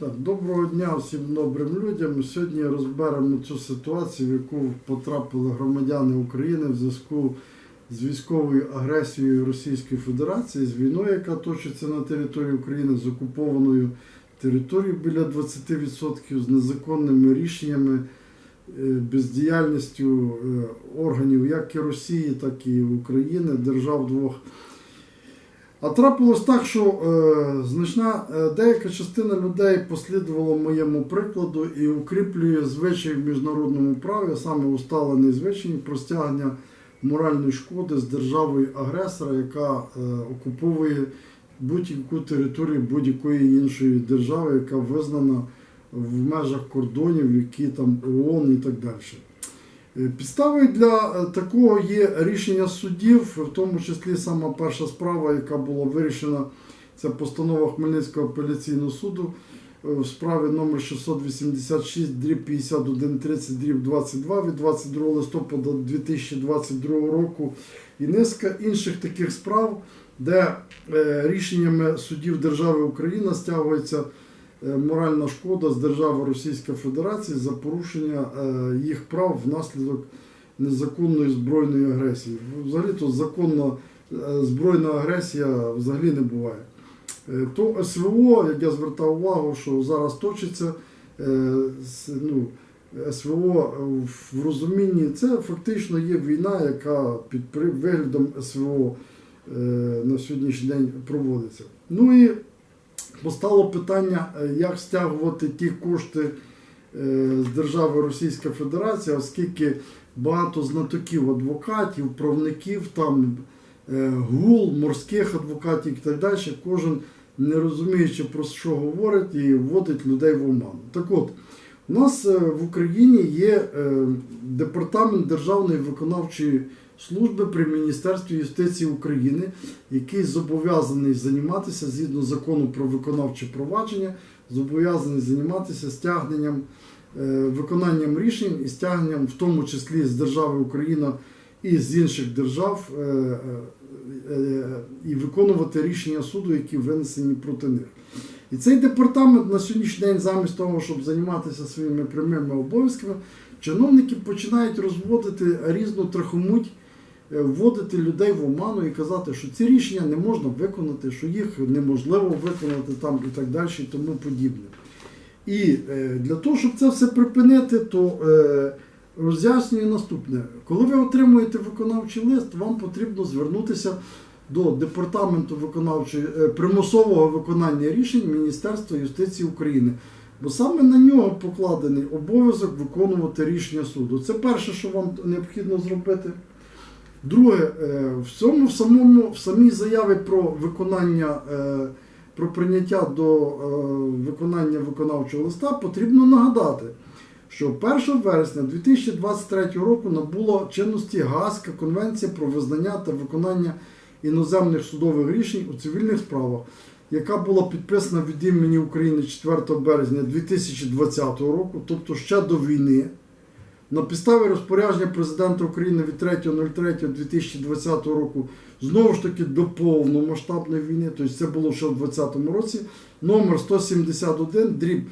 Так, доброго дня всім добрим людям. Сьогодні розберемо цю ситуацію, в яку потрапили громадяни України в зв'язку з військовою агресією Російської Федерації, з війною, яка точиться на території України, з окупованою територією біля 20%, з незаконними рішеннями, е, бездіяльністю е, органів як і Росії, так і України, держав двох. А трапилось так, що е, значна е, деяка частина людей послідувала моєму прикладу і укріплює звичай в міжнародному праві, саме усталений звичай про стягнення моральної шкоди з державою агресора, яка е, окуповує будь-яку територію будь-якої іншої держави, яка визнана в межах кордонів, які там ООН і так далі. Е, Підставою для е, такого є рішення суддів, в тому числі сама перша справа, яка була вирішена, це постанова Хмельницького апеляційного суду е, в справі номер 686 дріб 5130 дріб 22 від 22 листопада 2022 року. І низка інших таких справ, де рішеннями суддів держави Україна стягується моральна шкода з держави Російської Федерації за порушення е, їх прав внаслідок незаконної збройної агресії. Взагалі то законна е, збройна агресія взагалі не буває. Е, То СВО, як я звертав увагу, що зараз точиться е, ну, СВО в розумінні, це фактично є війна, яка під виглядом СВО е, на сьогоднішній день проводиться. Ну і постало питання, е, як стягувати ті кошти е, з держави Російська Федерація, оскільки багато знатоків адвокатів, правників, там е, гул, морських адвокатів і так далі, кожен не розуміючи про що говорить і вводить людей в оману. Так от, у нас е, в Україні є е, департамент Державної виконавчої служби при Міністерстві юстиції України, який зобов'язаний займатися згідно закону про виконавче провадження, зобов'язаний займатися стягненням, е, виконанням рішень і стягненням, в тому числі з держави Україна і з інших держав, і виконувати рішення суду, які винесені проти них. І цей департамент на сьогоднішній день, замість того, щоб займатися своїми прямими обов'язками, чиновники починають розводити різну трахомуть, е, вводити людей в оману і казати, що ці рішення не можна виконати, що їх неможливо виконати там і так далі, і тому подібне. І е, для того, щоб це все припинити, то е, роз'яснюю наступне: коли ви отримуєте виконавчий лист, вам потрібно звернутися до департаменту виконавчої е, примусового виконання рішень Міністерства юстиції України. Бо саме на нього покладений обов'язок виконувати рішення суду. Це перше, що вам необхідно зробити. Друге, е, в цьому в самому в самій заяві про виконання, е, про прийняття до виконання виконавчого листа потрібно нагадати, що 1 вересня 2023 року набула чинності Гаазька конвенція про визнання та виконання іноземних судових рішень у цивільних справах, яка була підписана від імені України 4 березня 2020 року, тобто ще до війни. На підставі розпорядження президента України від 3.03.2020 року знову ж таки до повномасштабної війни, тобто це було ще в 2020 році, номер 171 дріб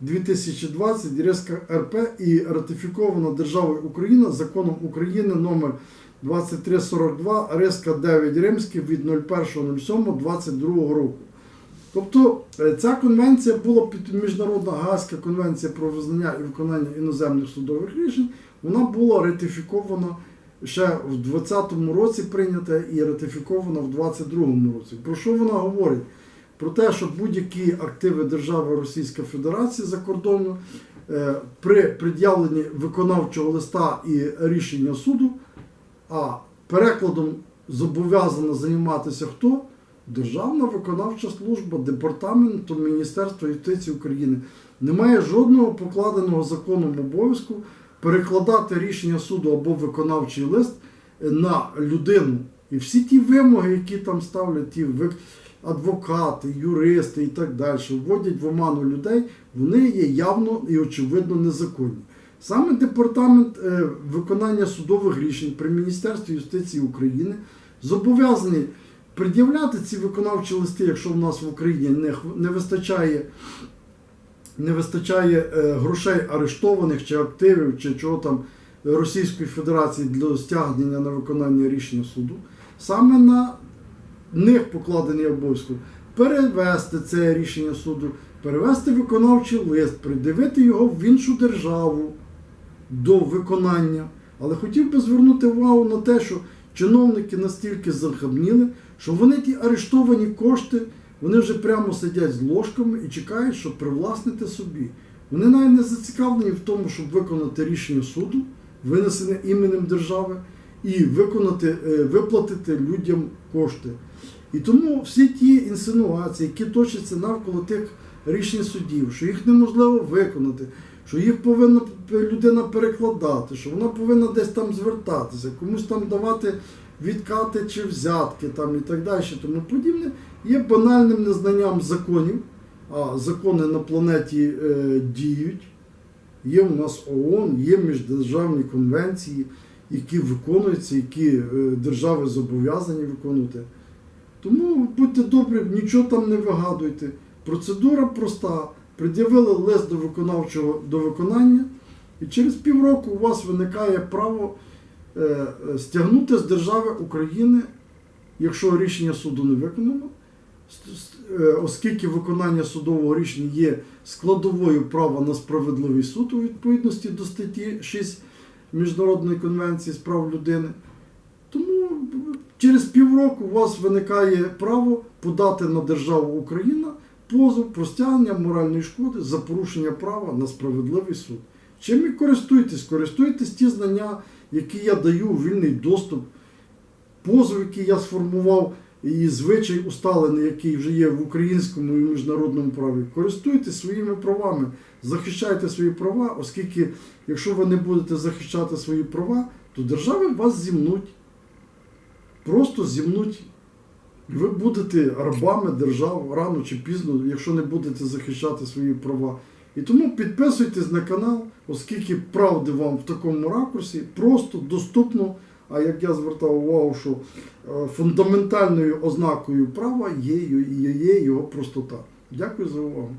2020 РСК РП і ратифікована державою Україна законом України номер 2342 РСК 9 Римський від 01.07.22 року. Тобто е, ця конвенція була під Міжнародна Гаазька конвенція про визнання і виконання іноземних судових рішень. Вона була ратифікована ще в 2020 році прийнята і ратифікована в 2022 році. Про що вона говорить? Про те, що будь-які активи держави Російська Федерація за кордону е, при пред'явленні виконавчого листа і рішення суду, а перекладом зобов'язана займатися хто? Державна виконавча служба Департаменту Міністерства юстиції України немає жодного покладеного законом обов'язку перекладати рішення суду або виконавчий лист на людину. І всі ті вимоги, які там ставлять ті адвокати, юристи і так далі, вводять в оману людей, вони є явно і очевидно незаконні. Саме департамент е, виконання судових рішень при Міністерстві юстиції України зобов'язаний пред'являти ці виконавчі листи, якщо в нас в Україні не, вистачає не вистачає е, грошей арештованих чи активів, чи чого там Російської Федерації для стягнення на виконання рішення суду, саме на них покладений обов'язок перевести це рішення суду, перевести виконавчий лист, придивити його в іншу державу до виконання. Але хотів би звернути увагу на те, що чиновники настільки захабніли, що вони ті арештовані кошти, вони вже прямо сидять з ложками і чекають, щоб привласнити собі. Вони навіть не зацікавлені в тому, щоб виконати рішення суду, винесене іменем держави, і виконати, е, виплатити людям кошти. І тому всі ті інсинуації, які точаться навколо тих рішень судів, що їх неможливо виконати, що їх повинна людина перекладати, що вона повинна десь там звертатися, комусь там давати відкати чи взятки там і так далі, тому подібне, є банальним незнанням законів, а закони на планеті е, діють. Є у нас ООН, є міждержавні конвенції, які виконуються, які е, держави зобов'язані виконувати. Тому будьте добрі, нічого там не вигадуйте. Процедура проста. Пред'явили лист до виконавчого до виконання, і через півроку у вас виникає право е, е, стягнути з держави України, якщо рішення суду не виконано, е, оскільки виконання судового рішення є складовою права на справедливий суд у відповідності до статті 6 Міжнародної конвенції з прав людини. Тому через півроку у вас виникає право подати на державу Україна позов про стягнення моральної шкоди за порушення права на справедливий суд. Чим і користуйтесь? Користуйтесь ті знання, які я даю, у вільний доступ, позов, який я сформував, і звичай усталений, який вже є в українському і міжнародному праві. Користуйтесь своїми правами, захищайте свої права, оскільки, якщо ви не будете захищати свої права, то держави вас зімнуть. Просто зімнуть. Ви будете рабами держав рано чи пізно, якщо не будете захищати свої права. І тому підписуйтесь на канал, оскільки правди вам в такому ракурсі просто доступно. А як я звертав увагу, що е, фундаментальною ознакою права є, його простота. Дякую за увагу.